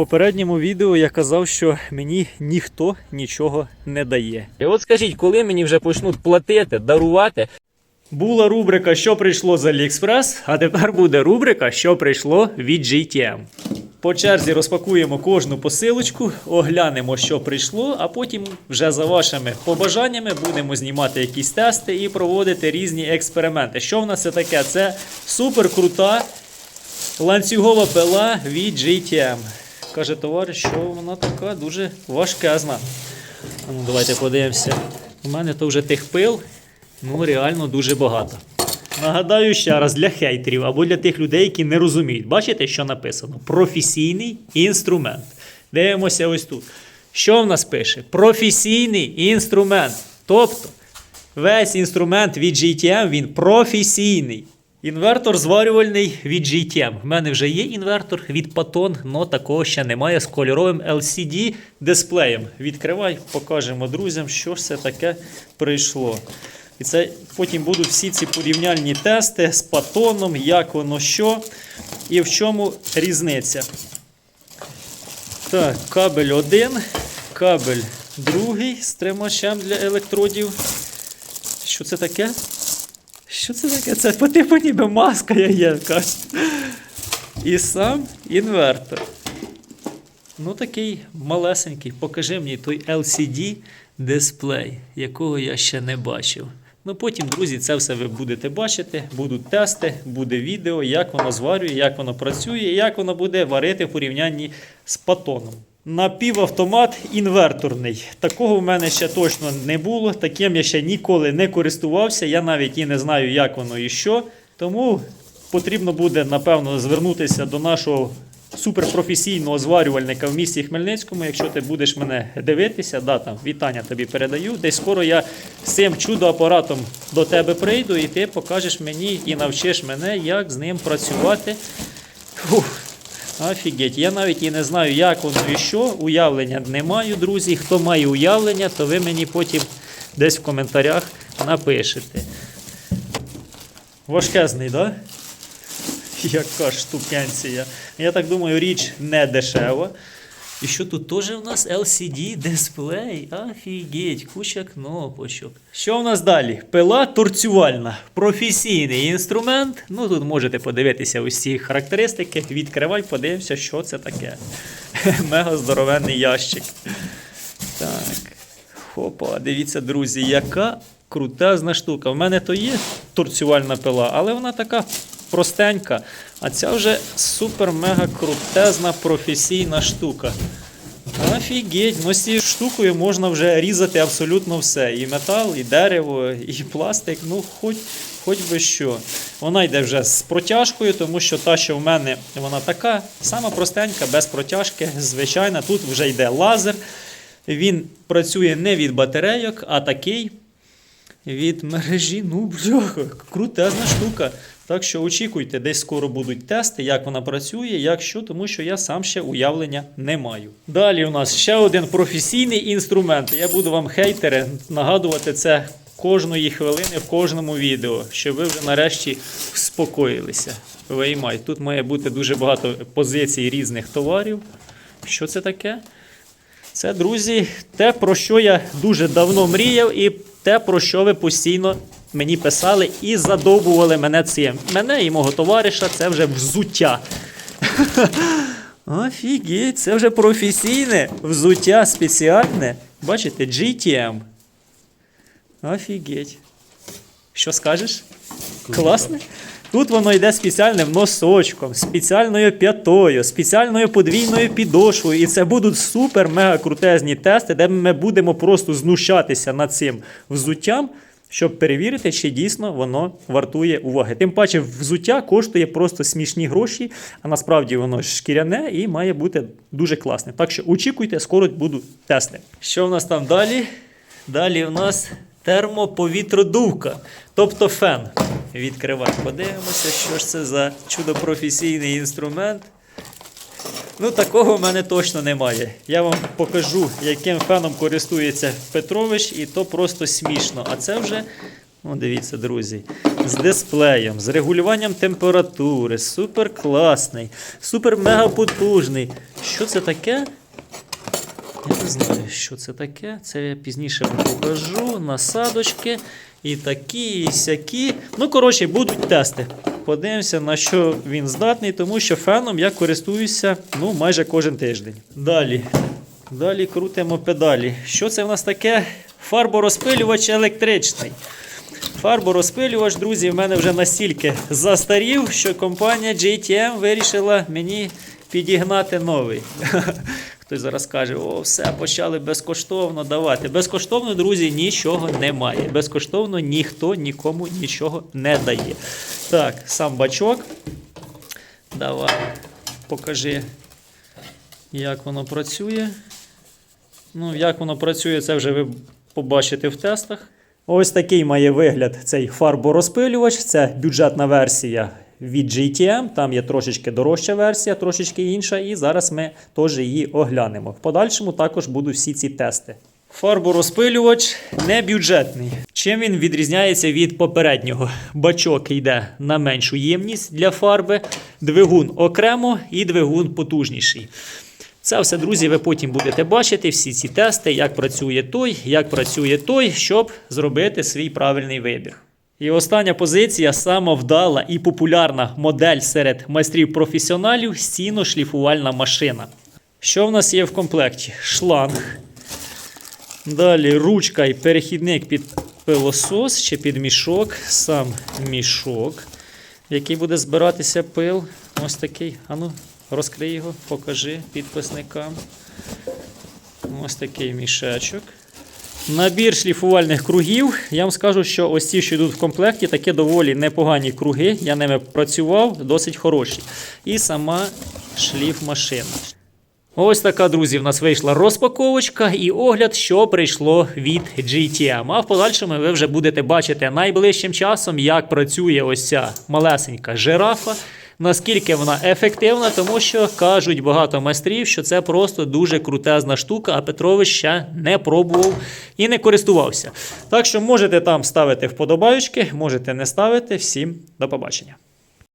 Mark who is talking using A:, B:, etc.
A: попередньому відео я казав, що мені ніхто нічого не дає.
B: І от скажіть, коли мені вже почнуть платити, дарувати,
A: Була рубрика, що прийшло з AliExpress, а тепер буде рубрика, що прийшло від GTM. По черзі розпакуємо кожну посилочку, оглянемо, що прийшло, а потім вже за вашими побажаннями будемо знімати якісь тести і проводити різні експерименти. Що в нас це таке? Це супер крута ланцюгова пила від GTM. Каже товариш, що вона така дуже важкезна. Ну, давайте подивимося. У мене то вже тих пил, ну реально дуже багато. Нагадаю ще раз для хейтерів або для тих людей, які не розуміють. Бачите, що написано? Професійний інструмент. Дивимося ось тут. Що в нас пише? Професійний інструмент. Тобто весь інструмент від GTM він професійний. Інвертор зварювальний від GTM. В мене вже є інвертор від Patton, але такого ще немає з кольоровим LCD дисплеєм. Відкривай, покажемо друзям, що ж це таке прийшло. І це потім будуть всі ці порівняльні тести з патоном, як воно що і в чому різниця. Так, кабель один, кабель другий з тримачем для електродів. Що це таке? Що це таке? Це по типу ніби маска є якась. І сам інвертор. Ну, такий малесенький. Покажи мені той LCD дисплей, якого я ще не бачив. Ну потім, друзі, це все ви будете бачити. Будуть тести, буде відео, як воно зварює, як воно працює, як воно буде варити в порівнянні з патоном. Напівавтомат інверторний. Такого в мене ще точно не було. Таким я ще ніколи не користувався. Я навіть і не знаю, як воно і що. Тому потрібно буде, напевно, звернутися до нашого суперпрофесійного зварювальника в місті Хмельницькому. Якщо ти будеш мене дивитися, да, там, вітання тобі передаю. Десь скоро я з цим чудо-апаратом до тебе прийду, і ти покажеш мені і навчиш мене, як з ним працювати. Фух. Офігеть, я навіть і не знаю, як воно і що. Уявлення не маю, друзі. Хто має уявлення, то ви мені потім десь в коментарях напишете. Важкезний, так? Да? Яка штукенція. Я так думаю, річ не дешева. І що тут теж у нас LCD дисплей? Офігеть, куча кнопочок. Що у нас далі? Пила торцювальна. Професійний інструмент. Ну тут можете подивитися усі характеристики. Відкривай, подивимося, що це таке. Мега здоровенний ящик. Так. Хопа, дивіться, друзі, яка крутезна штука. В мене то є торцювальна пила, але вона така простенька. А ця вже супер-мега крутезна професійна штука. Офігеть, ну з цією штукою можна вже різати абсолютно все. І метал, і дерево, і пластик, ну хоч, хоч би що. Вона йде вже з протяжкою, тому що та, що в мене, вона така, сама простенька, без протяжки, звичайна. Тут вже йде лазер. Він працює не від батарейок, а такий від мережі. Ну, бляха, крутезна штука. Так що очікуйте, десь скоро будуть тести, як вона працює, як що, тому що я сам ще уявлення не маю. Далі у нас ще один професійний інструмент. Я буду вам, хейтери, нагадувати це кожної хвилини в кожному відео, щоб ви вже нарешті вспокоїлися. Виймай. Тут має бути дуже багато позицій різних товарів. Що це таке? Це, друзі, те, про що я дуже давно мріяв, і те, про що ви постійно мені писали і задовбували мене цим. Мене і мого товариша це вже взуття. Офігеть, це вже професійне взуття спеціальне. Бачите, GTM. Офігеть. Що скажеш? Класне? Тут воно йде спеціальним носочком, спеціальною п'ятою, спеціальною подвійною підошвою. І це будуть супер-мега крутезні тести, де ми будемо просто знущатися над цим взуттям, щоб перевірити, чи дійсно воно вартує уваги. Тим паче, взуття коштує просто смішні гроші, а насправді воно шкіряне і має бути дуже класне. Так що очікуйте, скоро будуть тести. Що в нас там далі? Далі у нас термоповітродувка, тобто фен. Відкривай, подивимося, що ж це за чудопрофесійний інструмент. Ну, такого в мене точно немає. Я вам покажу, яким феном користується Петрович, і то просто смішно. А це вже, ну дивіться, друзі, з дисплеєм, з регулюванням температури, супер класний, супер мега потужний. Що це таке? Я не знаю, що це таке. Це я пізніше вам покажу. Насадочки і такі, і сякі. Ну, коротше, будуть тести. Подивимося, на що він здатний, тому що феном я користуюся ну, майже кожен тиждень. Далі. Далі крутимо педалі. Що це в нас таке? Фарборозпилювач електричний. Фарборозпилювач, друзі, в мене вже настільки застарів, що компанія JTM вирішила мені підігнати новий. Хтось зараз каже, о, все, почали безкоштовно давати. Безкоштовно, друзі, нічого немає. Безкоштовно ніхто нікому нічого не дає. Так, сам бачок. Давай, покажи, як воно працює. Ну, як воно працює, це вже ви побачите в тестах. Ось такий має вигляд цей фарборозпилювач. Це бюджетна версія від GTM. Там є трошечки дорожча версія, трошечки інша. І зараз ми теж її оглянемо. В подальшому також будуть всі ці тести. Фарборозпилювач не бюджетний. Чим він відрізняється від попереднього? Бачок йде на меншу ємність для фарби, двигун окремо і двигун потужніший. Це все, друзі, ви потім будете бачити всі ці тести, як працює той, як працює той, щоб зробити свій правильний вибір. І остання позиція сама вдала і популярна модель серед майстрів-професіоналів стіно-шліфувальна машина. Що в нас є в комплекті? Шланг. Далі ручка і перехідник під пилосос чи під мішок, сам мішок, в який буде збиратися пил. Ось такий. Ану, розкрий його, покажи підписникам. Ось такий мішечок. Набір шліфувальних кругів. Я вам скажу, що ось ці, що йдуть в комплекті, такі доволі непогані круги. Я ними працював, досить хороші. І сама шліф-машина. Ось така, друзі, в нас вийшла розпаковочка і огляд, що прийшло від GTM. А в подальшому ви вже будете бачити найближчим часом, як працює ось ця малесенька жирафа. Наскільки вона ефективна, тому що кажуть багато майстрів, що це просто дуже крутезна штука, а Петрович ще не пробував і не користувався. Так що можете там ставити вподобаючки, можете не ставити. Всім до побачення.